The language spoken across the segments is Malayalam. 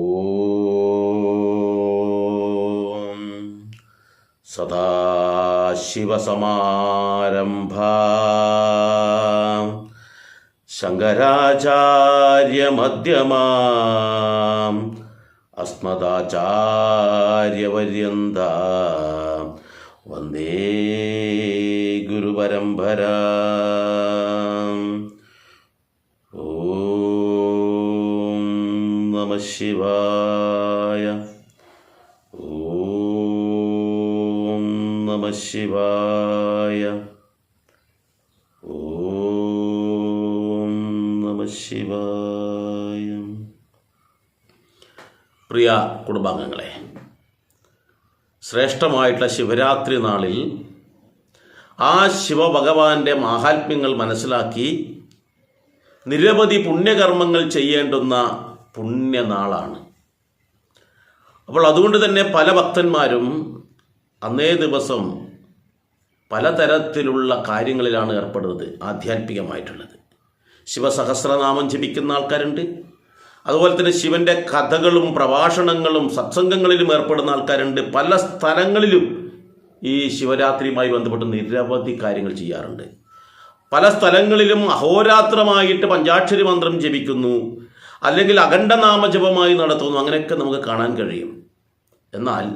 ഓം. സദാശിവസമാരംഭാ ശങ്കരാചാര്യമധ്യമാം. അസ്മദാചാര്യപര്യന്ത. വന്ദേ ഗുരുപരമ്പര ഓം നമ ശിവായ ഓം നമ ശിവായ ഓം നമ ശിവായ പ്രിയ കുടുംബാംഗങ്ങളെ ശ്രേഷ്ഠമായിട്ടുള്ള ശിവരാത്രി നാളിൽ ആ ശിവഭഗവാന്റെ മാഹാത്മ്യങ്ങൾ മനസ്സിലാക്കി നിരവധി പുണ്യകർമ്മങ്ങൾ ചെയ്യേണ്ടുന്ന പുണ്യനാളാണ്. അപ്പോൾ അതുകൊണ്ട് തന്നെ പല ഭക്തന്മാരും അന്നേ ദിവസം പലതരത്തിലുള്ള കാര്യങ്ങളിലാണ് ഏർപ്പെടുന്നത് ആധ്യാത്മികമായിട്ടുള്ളത്. ശിവസഹസ്രനാമം ജപിക്കുന്ന ആൾക്കാരുണ്ട്. അതുപോലെ തന്നെ ശിവന്റെ കഥകളും പ്രഭാഷണങ്ങളും സത്സംഗങ്ങളിലും ഏർപ്പെടുന്ന ആൾക്കാരുണ്ട്. പല സ്ഥലങ്ങളിലും ഈ ശിവരാത്രിയുമായി ബന്ധപ്പെട്ട് നിരവധി കാര്യങ്ങൾ ചെയ്യാറുണ്ട്. പല സ്ഥലങ്ങളിലും അഹോരാത്രമായിട്ട് പഞ്ചാക്ഷരി മന്ത്രം ജപിക്കുന്നു. അല്ലെങ്കിൽ അഖണ്ഡനാമജപമായി നടത്തുന്നു. അങ്ങനെയൊക്കെ നമുക്ക് കാണാൻ കഴിയും. എന്നാൽ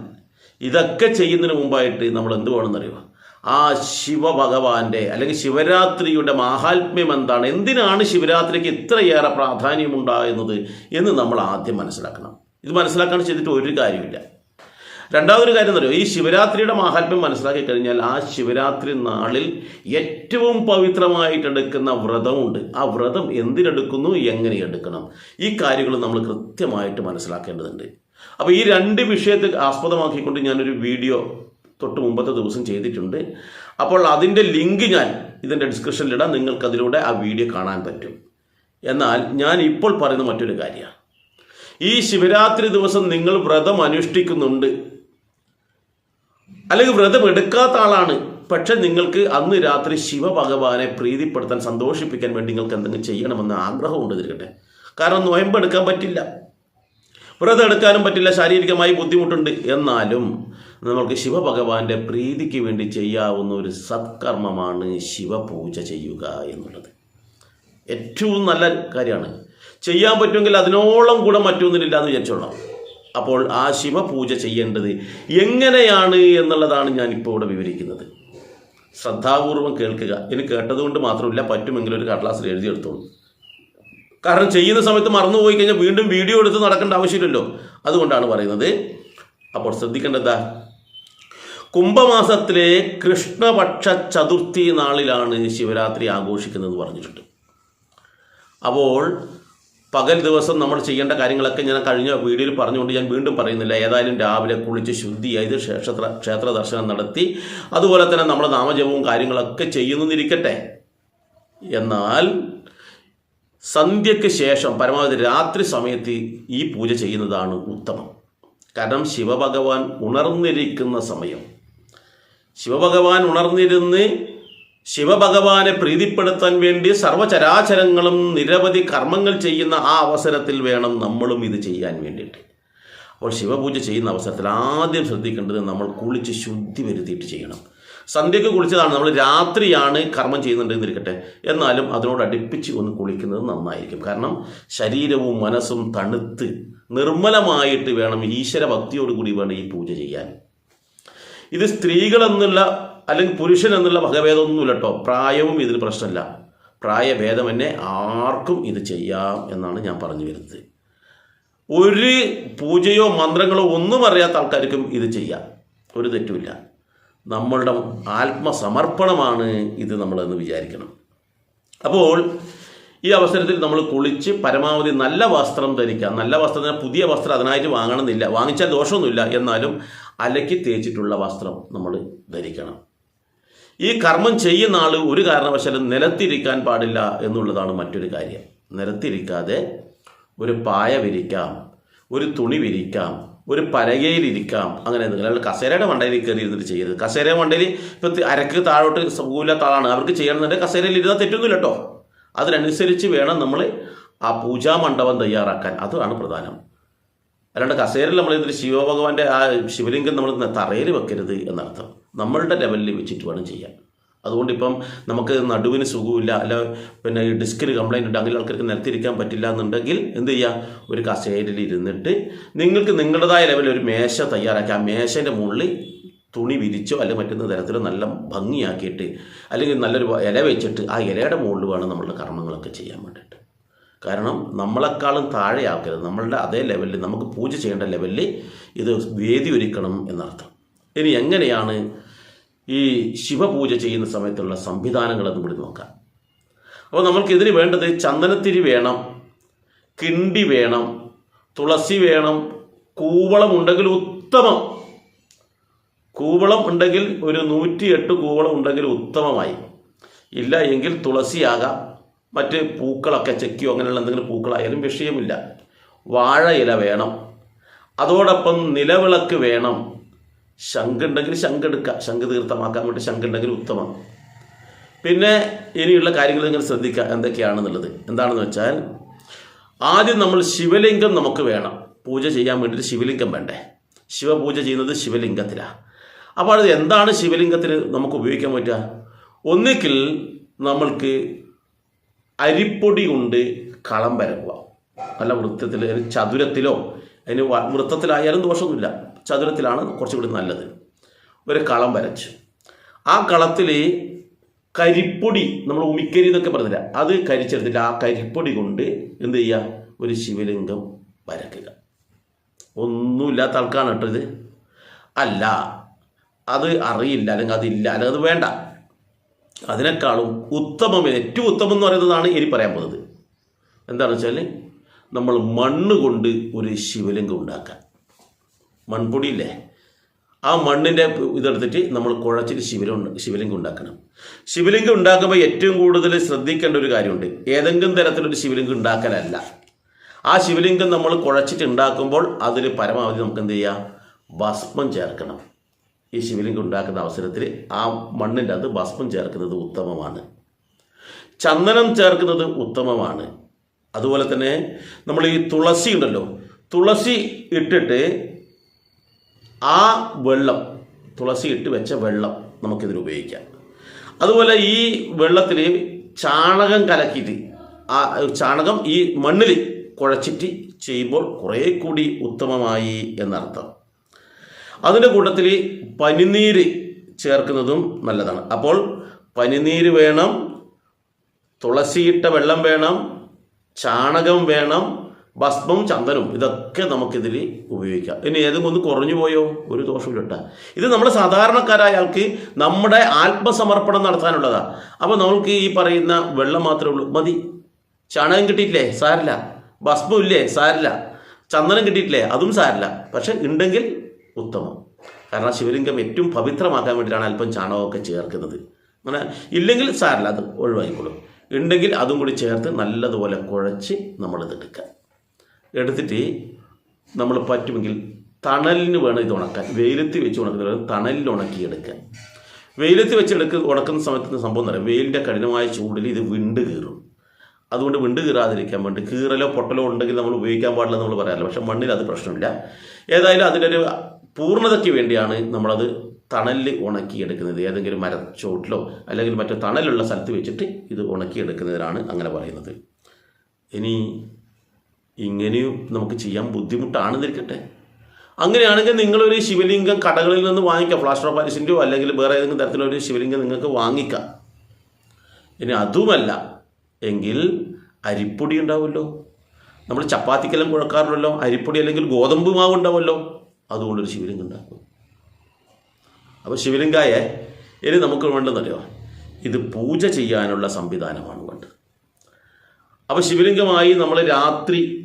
ഇതൊക്കെ ചെയ്യുന്നതിന് മുമ്പായിട്ട് നമ്മൾ എന്ത് വേണമെന്നറിയുക ആ ശിവഭഗവാന്റെ അല്ലെങ്കിൽ ശിവരാത്രിയുടെ മാഹാത്മ്യം എന്താണ്? എന്തിനാണ് ശിവരാത്രിക്ക് ഇത്രയേറെ പ്രാധാന്യമുണ്ടാകുന്നത് എന്ന് നമ്മൾ ആദ്യം മനസ്സിലാക്കണം. ഇത് മനസ്സിലാക്കാൻ ചെയ്തിട്ട് ഒരു കാര്യമില്ല രണ്ടാമതൊരു കാര്യം പറയുക ഈ ശിവരാത്രിയുടെ മാഹാത്മ്യം മനസ്സിലാക്കി കഴിഞ്ഞാൽ ആ ശിവരാത്രി നാളിൽ ഏറ്റവും പവിത്രമായിട്ട് എടുക്കുന്ന വ്രതമുണ്ട് ആ വ്രതം എന്തിനെടുക്കുന്നു? എങ്ങനെ എടുക്കണം? ഈ കാര്യങ്ങൾ നമ്മൾ കൃത്യമായിട്ട് മനസ്സിലാക്കേണ്ടതുണ്ട്. അപ്പോൾ ഈ രണ്ട് വിഷയത്തെ ആസ്പദമാക്കിക്കൊണ്ട് ഞാനൊരു വീഡിയോ തൊട്ട് മുമ്പത്തെ ദിവസം ചെയ്തിട്ടുണ്ട്. അപ്പോൾ അതിന്റെ ലിങ്ക് ഞാൻ ഇതിന്റെ ഡിസ്ക്രിപ്ഷനിലിടാം. നിങ്ങൾക്കതിലൂടെ ആ വീഡിയോ കാണാൻ പറ്റും. എന്നാൽ ഞാൻ ഇപ്പോൾ പറയുന്ന മറ്റൊരു കാര്യമാണ്. ഈ ശിവരാത്രി ദിവസം നിങ്ങൾ വ്രതം അനുഷ്ഠിക്കുന്നുണ്ട്. അല്ലെങ്കിൽ വ്രതം എടുക്കാത്ത ആളാണ്. പക്ഷെ നിങ്ങൾക്ക് അന്ന് രാത്രി ശിവഭഗവാനെ പ്രീതിപ്പെടുത്താൻ സന്തോഷിപ്പിക്കാൻ വേണ്ടി നിങ്ങൾക്ക് എന്തെങ്കിലും ചെയ്യണമെന്ന് ആഗ്രഹമുണ്ട് ഇരിക്കട്ടെ കാരണം നോയമ്പ് എടുക്കാൻ പറ്റില്ല. വ്രതം എടുക്കാനും പറ്റില്ല ശാരീരികമായി ബുദ്ധിമുട്ടുണ്ട്. എന്നാലും നമുക്ക് ശിവഭഗവാന്റെ പ്രീതിക്ക് വേണ്ടി ചെയ്യാവുന്ന ഒരു സത്കർമ്മമാണ് ശിവപൂജ ചെയ്യുക എന്നുള്ളത്. ഏറ്റവും നല്ല കാര്യമാണ്. ചെയ്യാൻ പറ്റുമെങ്കിൽ അതിനോളം കൂടെ മറ്റൊന്നിനില്ല എന്ന് വിചാരിച്ചോളാം അപ്പോൾ ആ ശിവപൂജ ചെയ്യേണ്ടത് എങ്ങനെയാണ് എന്നുള്ളതാണ് ഞാൻ ഇപ്പോൾ ഇവിടെ വിവരിക്കുന്നത്. ശ്രദ്ധാപൂർവം കേൾക്കുക. ഇനി കേട്ടതുകൊണ്ട് മാത്രമില്ല പറ്റുമെങ്കിൽ ഒരു കടലാസിൽ എഴുതിയെടുത്തോളൂ. കാരണം ചെയ്യുന്ന സമയത്ത് മറന്നുപോയി കഴിഞ്ഞാൽ വീണ്ടും വീഡിയോ എടുത്ത് നടക്കേണ്ട ആവശ്യമില്ലല്ലോ. അതുകൊണ്ടാണ് പറയുന്നത്. അപ്പോൾ ശ്രദ്ധിക്കേണ്ടതാ കുംഭമാസത്തിലെ കൃഷ്ണപക്ഷ ചതുർത്ഥി നാളിലാണ് ശിവരാത്രി ആഘോഷിക്കുന്നത് പറഞ്ഞിട്ടുണ്ട്. അപ്പോൾ പകൽ ദിവസം നമ്മൾ ചെയ്യേണ്ട കാര്യങ്ങളൊക്കെ ഞാൻ കഴിഞ്ഞ വീഡിയോയിൽ പറഞ്ഞുകൊണ്ട് ഞാൻ വീണ്ടും പറയുന്നില്ല. ഏതായാലും രാവിലെ കുളിച്ച് ശുദ്ധിയായത് ക്ഷേത്ര ക്ഷേത്ര ദർശനം നടത്തി. അതുപോലെ തന്നെ നമ്മൾ നാമജപവും കാര്യങ്ങളൊക്കെ ചെയ്യുന്നിരിക്കട്ടെ. എന്നാൽ സന്ധ്യയ്ക്ക് ശേഷം പരമാവധി രാത്രി സമയത്ത് ഈ പൂജ ചെയ്യുന്നതാണ് ഉത്തമം. കാരണം ശിവഭഗവാൻ ഉണർന്നിരിക്കുന്ന സമയം. ശിവഭഗവാൻ ഉണർന്നിരുന്ന് ശിവഭഗവാനെ പ്രീതിപ്പെടുത്താൻ വേണ്ടി സർവചരാചരങ്ങളും നിരവധി കർമ്മങ്ങൾ ചെയ്യുന്ന ആ അവസരത്തിൽ വേണം നമ്മളും ഇത് ചെയ്യാൻ വേണ്ടിയിട്ട്. അപ്പോൾ ശിവപൂജ ചെയ്യുന്ന അവസരത്തിൽ ആദ്യം ശ്രദ്ധിക്കേണ്ടത് നമ്മൾ കുളിച്ച് ശുദ്ധി വരുത്തിയിട്ട് ചെയ്യണം. സന്ധ്യയ്ക്ക് കുളിച്ചതാണ് നമ്മൾ രാത്രിയാണ് കർമ്മം ചെയ്യുന്നുണ്ടെന്നിരിക്കട്ടെ. എന്നാലും അതിനോട് അടുപ്പിച്ച് ഒന്ന് കുളിക്കുന്നത് നന്നായിരിക്കും. കാരണം ശരീരവും മനസ്സും തണുത്ത് നിർമ്മലമായിട്ട് വേണം ഈശ്വര ഭക്തിയോടുകൂടി വേണം ഈ പൂജ ചെയ്യാൻ. ഇത് സ്ത്രീകളെന്നുള്ള അല്ലെങ്കിൽ പുരുഷൻ എന്നുള്ള വകഭേദമൊന്നുമില്ല കേട്ടോ പ്രായവും ഇതിന് പ്രശ്നമല്ല. പ്രായഭേദം എന്നെ ആർക്കും ഇത് ചെയ്യാം എന്നാണ് ഞാൻ പറഞ്ഞു വരുന്നത്. ഒരു പൂജയോ മന്ത്രങ്ങളോ ഒന്നും അറിയാത്ത ആൾക്കാർക്കും ഇത് ചെയ്യാം. ഒരു തെറ്റുമില്ല. നമ്മളുടെ ആത്മസമർപ്പണമാണ് ഇത് നമ്മളെന്ന് വിചാരിക്കണം. അപ്പോൾ ഈ അവസരത്തിൽ നമ്മൾ കുളിച്ച് പരമാവധി നല്ല വസ്ത്രം ധരിക്കാം. നല്ല വസ്ത്രം പുതിയ വസ്ത്രം അതിനായിട്ട് വാങ്ങണമെന്നില്ല. വാങ്ങിച്ചാൽ ദോഷമൊന്നുമില്ല. എന്നാലും അലക്കി തേച്ചിട്ടുള്ള വസ്ത്രം നമ്മൾ ധരിക്കണം. ഈ കർമ്മം ചെയ്യുന്ന ആൾ ഒരു കാരണവശാലും നിലത്തിരിക്കാൻ പാടില്ല എന്നുള്ളതാണ് മറ്റൊരു കാര്യം. നിലത്തിരിക്കാതെ ഒരു പായ വിരിക്കാം ഒരു തുണി വിരിക്കാം ഒരു പലകയിലിരിക്കാം അങ്ങനെ എന്തെങ്കിലും. അല്ലാതെ കസേരയുടെ മണ്ടയിൽ കയറി ഇരുന്നിട്ട് ചെയ്യരുത്. കസേര മണ്ടയിൽ ഇപ്പം അരക്ക് താഴോട്ട് സൗകര്യമില്ലാത്ത ആളാണ്. അവർക്ക് ചെയ്യണമെന്നുണ്ടെങ്കിൽ കസേരയിൽ ഇരുന്നാൽ തെറ്റൊന്നുമില്ല കേട്ടോ. അതിനനുസരിച്ച് വേണം നമ്മൾ ആ പൂജാ മണ്ഡപം തയ്യാറാക്കാൻ. അതാണ് പ്രധാനം. അല്ലാണ്ട് കസേരയിൽ നമ്മൾ ഇതിൽ ശിവഭഗവാന്റെ ആ ശിവലിംഗം നമ്മൾ തറയിൽ വെക്കരുത് എന്നർത്ഥം. നമ്മളുടെ ലെവലിൽ വെച്ചിട്ട് വേണം ചെയ്യാൻ. അതുകൊണ്ട് ഇപ്പം നമുക്ക് നടുവിന് സുഖമില്ല അല്ല പിന്നെ ഈ ഡിസ്കിന് കംപ്ലൈന്റ് ഉണ്ട് അങ്ങനെ ആൾക്കാർക്ക് നിലത്തിരിക്കാൻ പറ്റില്ല എന്നുണ്ടെങ്കിൽ എന്ത് ചെയ്യുക ഒരു കസേരയിൽ ഇരുന്നിട്ട് നിങ്ങൾക്ക് നിങ്ങളുടേതായ ലെവലിൽ ഒരു മേശ തയ്യാറാക്കി ആ മേശന്റെ മുകളിൽ തുണി വിരിച്ചോ അല്ലെങ്കിൽ മറ്റൊന്ന് തരത്തിലോ നല്ല ഭംഗിയാക്കിയിട്ട് അല്ലെങ്കിൽ നല്ലൊരു ഇല വെച്ചിട്ട് ആ ഇലയുടെ മുകളിൽ വേണം നമ്മളുടെ കർമ്മങ്ങളൊക്കെ ചെയ്യാൻ വേണ്ടിയിട്ട്. കാരണം നമ്മളെക്കാളും താഴെയാക്കരുത്. നമ്മളുടെ അതേ ലെവലിൽ നമുക്ക് പൂജ ചെയ്യേണ്ട ലെവലിൽ ഇത് വേദി ഒരുക്കണം എന്നർത്ഥം. ഇനി എങ്ങനെയാണ് ഈ ശിവപൂജ ചെയ്യുന്ന സമയത്തുള്ള സംവിധാനങ്ങളെന്ന് കൂടി നോക്കാം. അപ്പോൾ നമ്മൾക്കിതിന് വേണ്ടത് ചന്ദനത്തിരി വേണം കിണ്ടി വേണം തുളസി വേണം കൂവളം ഉണ്ടെങ്കിൽ ഉത്തമം. കൂവളം ഉണ്ടെങ്കിൽ ഒരു നൂറ്റി എട്ട് കൂവളം ഉണ്ടെങ്കിൽ ഉത്തമമായി. ഇല്ല എങ്കിൽ തുളസിയാകാം മറ്റ് പൂക്കളൊക്കെ ചെക്കിയോ അങ്ങനെയുള്ള എന്തെങ്കിലും പൂക്കളായാലും വിഷയമില്ല. വാഴ ഇല വേണം അതോടൊപ്പം നിലവിളക്ക് വേണം ശംഖുണ്ടെങ്കിൽ ശങ്ക എടുക്കുക ശങ്ക തീർത്ഥമാക്കാൻ വേണ്ടി ശങ്കുണ്ടെങ്കിൽ ഉത്തമം. പിന്നെ ഇനിയുള്ള കാര്യങ്ങൾ നിങ്ങൾ ശ്രദ്ധിക്കുക എന്തൊക്കെയാണെന്നുള്ളത്. എന്താണെന്ന് വെച്ചാൽ ആദ്യം നമ്മൾ ശിവലിംഗം നമുക്ക് വേണം. പൂജ ചെയ്യാൻ വേണ്ടിയിട്ട് ശിവലിംഗം വേണ്ടേ. ശിവപൂജ ചെയ്യുന്നത് ശിവലിംഗത്തിലാണ് അപ്പോൾ അത് എന്താണ് ശിവലിംഗത്തിൽ നമുക്ക് ഉപയോഗിക്കാൻ പറ്റുക? ഒന്നിക്കിൽ നമ്മൾക്ക് അരിപ്പൊടി കൊണ്ട് കളം വരക്കുക നല്ല വൃത്തത്തിൽ ചതുരത്തിലോ അതിന് വൃത്തത്തിലായാലും ദോഷമൊന്നുമില്ല. ചതുരത്തിലാണ് കുറച്ചുകൂടി നല്ലത്. ഒരു കളം വരച്ച്. ആ കളത്തിൽ കരിപ്പൊടി നമ്മൾ ഉമിക്കരി എന്നൊക്കെ പറഞ്ഞില്ല അത് കരിച്ചെടുത്തിട്ട് ആ കരിപ്പൊടി കൊണ്ട് എന്ത് ചെയ്യുക? ഒരു ശിവലിംഗം വരക്കുക. ഒന്നുമില്ലാത്ത ആൾക്കാണ് കേട്ടോ ഇത്. അല്ല അത് അറിയില്ല അല്ലെങ്കിൽ അതില്ല അല്ലെങ്കിൽ അത് വേണ്ട. അതിനേക്കാളും ഉത്തമം ഏറ്റവും ഉത്തമം എന്ന് പറയുന്നതാണ് ഇനി പറയാൻ പോകുന്നത്. എന്താണെന്ന് വെച്ചാൽ നമ്മൾ മണ്ണ് കൊണ്ട് ഒരു ശിവലിംഗം ഉണ്ടാക്കാൻ. മൺപൊടിയില്ലേ? ആ മണ്ണിന്റെ ഇതെടുത്തിട്ട് നമ്മൾ കുഴച്ചിട്ട് ശിവലിംഗം ശിവലിംഗം ഉണ്ടാക്കണം. ശിവലിംഗം ഉണ്ടാക്കുമ്പോൾ ഏറ്റവും കൂടുതൽ ശ്രദ്ധിക്കേണ്ട ഒരു കാര്യമുണ്ട്. ഏതെങ്കിലും തരത്തിലൊരു ശിവലിംഗം ഉണ്ടാക്കലല്ല. ആ ശിവലിംഗം നമ്മൾ കുഴച്ചിട്ട് ഉണ്ടാക്കുമ്പോൾ അതിൽ പരമാവധി നമുക്ക് എന്ത് ചെയ്യാം? ഭസ്മം ചേർക്കണം. ഈ ശിവലിംഗം ഉണ്ടാക്കുന്ന അവസരത്തിൽ ആ മണ്ണിന്റെ അത് ഭസ്മം ചേർക്കുന്നത് ഉത്തമമാണ്. ചന്ദനം ചേർക്കുന്നത് ഉത്തമമാണ്. അതുപോലെ തന്നെ നമ്മൾ ഈ തുളസി ഉണ്ടല്ലോ തുളസി ഇട്ടിട്ട് ആ വെള്ളം തുളസി ഇട്ട് വെച്ച വെള്ളം നമുക്കിതിൽ ഉപയോഗിക്കാം. അതുപോലെ ഈ വെള്ളത്തിൽ ചാണകം കലക്കിയിട്ട് ആ ചാണകം ഈ മണ്ണിൽ കുഴച്ചിട്ട് ചെയ്യുമ്പോൾ കുറേ കൂടി ഉത്തമമായി എന്നർത്ഥം. അതിന്റെ കൂട്ടത്തിൽ പനിനീര് ചേർക്കുന്നതും നല്ലതാണ്. അപ്പോൾ പനിനീര് വേണം തുളസിയിട്ട വെള്ളം വേണം ചാണകം വേണം ഭസ്മം ചന്ദനവും ഇതൊക്കെ നമുക്കിതിൽ ഉപയോഗിക്കാം. ഇനി ഏതെങ്കിലും ഒന്ന് കുറഞ്ഞു പോയോ? ഒരു ദോഷവും ഇട്ട ഇത് നമ്മൾ സാധാരണക്കാരായ ആൾക്ക് നമ്മുടെ ആത്മസമർപ്പണം നടത്താനുള്ളതാണ് അപ്പോൾ നമുക്ക് ഈ പറയുന്ന വെള്ളം മാത്രമേ ഉള്ളൂ. മതി. ചാണകം കിട്ടിയിട്ടില്ലേ? സാരില്ല. ഭസ്മം ഇല്ലേ? സാരില്ല. ചന്ദനം കിട്ടിയിട്ടില്ലേ? അതും സാരില്ല. പക്ഷെ ഉണ്ടെങ്കിൽ ഉത്തമം. കാരണം ശിവലിംഗം ഏറ്റവും പവിത്രമാക്കാൻ വേണ്ടിയിട്ടാണ് അല്പം ചാണകമൊക്കെ ചേർക്കുന്നത്. അങ്ങനെ ഇല്ലെങ്കിൽ സാരില്ല അത് ഒഴിവാക്കിക്കോളും. ഉണ്ടെങ്കിൽ അതും കൂടി ചേർത്ത് നല്ലതുപോലെ കുഴച്ച് നമ്മളിത് എടുക്കുക എടുത്തിട്ട് നമ്മൾ പറ്റുമെങ്കിൽ തണലിന് വേണം ഇത് ഉണക്കാൻ. വെയിലത്ത് വെച്ച് ഉണക്കുന്നത് തണലിൽ ഉണക്കിയെടുക്കാൻ. വെയിലത്ത് വെച്ച് എടുക്ക ഉണക്കുന്ന സമയത്ത് സംഭവം എന്ന് പറയാം വെയിലിന്റെ കഠിനമായ ചൂടിൽ ഇത് വിണ്ട് കീറും. അതുകൊണ്ട് വിണ്ട് കീറാതിരിക്കാൻ വേണ്ടി കീറലോ പൊട്ടലോ ഉണ്ടെങ്കിൽ നമ്മൾ ഉപയോഗിക്കാൻ പാടില്ല നമ്മൾ പറയാറില്ല. പക്ഷെ മണ്ണിൽ അത് പ്രശ്നമില്ല. ഏതായാലും അതിന്റെ ഒരു പൂർണതയ്ക്ക് വേണ്ടിയാണ് നമ്മളത് തണലിൽ ഉണക്കിയെടുക്കുന്നത്. ഏതെങ്കിലും മരച്ചോട്ടിലോ അല്ലെങ്കിൽ മറ്റു തണലുള്ള സ്ഥലത്ത് വെച്ചിട്ട് ഇത് ഉണക്കിയെടുക്കുന്നതിനാണ് അങ്ങനെ പറയുന്നത്. ഇനി ഇങ്ങനെയും നമുക്ക് ചെയ്യാൻ ബുദ്ധിമുട്ടാണെന്നിരിക്കട്ടെ. അങ്ങനെയാണെങ്കിൽ നിങ്ങളൊരു ശിവലിംഗം കടകളിൽ നിന്ന് വാങ്ങിക്കാം. ഫ്ലാസ്റ്റർ ഓഫ് പാരീസിന്റെയോ അല്ലെങ്കിൽ വേറെ ഏതെങ്കിലും തരത്തിലൊരു ശിവലിംഗം നിങ്ങൾക്ക് വാങ്ങിക്കാം. ഇനി അതുമല്ല എങ്കിൽ അരിപ്പൊടി ഉണ്ടാവുമല്ലോ. നമ്മൾ ചപ്പാത്തിക്കെല്ലാം കുഴക്കാറുണ്ടല്ലോ. അരിപ്പൊടി അല്ലെങ്കിൽ ഗോതമ്പ് മാവ് ഉണ്ടാവുമല്ലോ. അതുകൊണ്ടൊരു ശിവലിംഗം ഉണ്ടാക്കും. അപ്പോൾ ശിവലിംഗായ ഇനി നമുക്ക് വേണ്ടെന്നറിയോ ഇത് പൂജ ചെയ്യാനുള്ള സംവിധാനമാണ് വേണ്ടത്. അപ്പോൾ ശിവലിംഗമായി നമ്മൾ രാത്രി